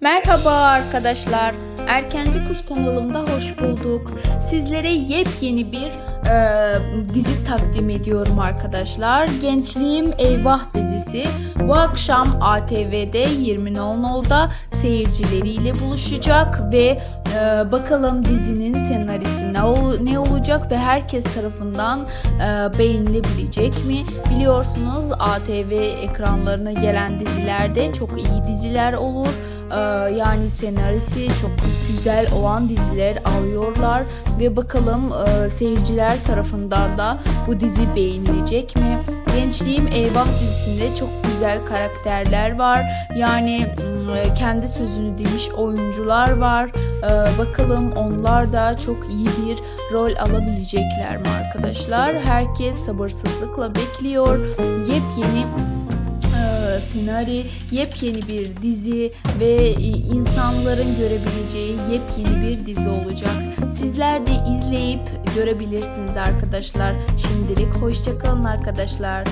Merhaba arkadaşlar. Erkenci Kuş kanalımda hoş bulduk. Sizlere yepyeni bir e, dizi takdim ediyorum arkadaşlar. Gençliğim Eyvah dizisi bu akşam ATV'de 20.00'da seyircileriyle buluşacak ve e, bakalım dizinin senaryosu ne, ol- ne olacak ve herkes tarafından e, beğenilebilecek mi? Biliyorsunuz ATV ekranlarına gelen dizilerde çok iyi diziler olur. Ee, yani senaryosu çok güzel olan diziler alıyorlar ve bakalım e, seyirciler tarafından da bu dizi beğenilecek mi? Gençliğim Eyvah dizisinde çok güzel karakterler var. Yani m, kendi sözünü demiş oyuncular var. Ee, bakalım onlar da çok iyi bir rol alabilecekler mi arkadaşlar? Herkes sabırsızlıkla bekliyor. Yepyeni senaryo, yepyeni bir dizi ve insanların görebileceği yepyeni bir dizi olacak. Sizler de izleyip görebilirsiniz arkadaşlar. Şimdilik hoşçakalın arkadaşlar.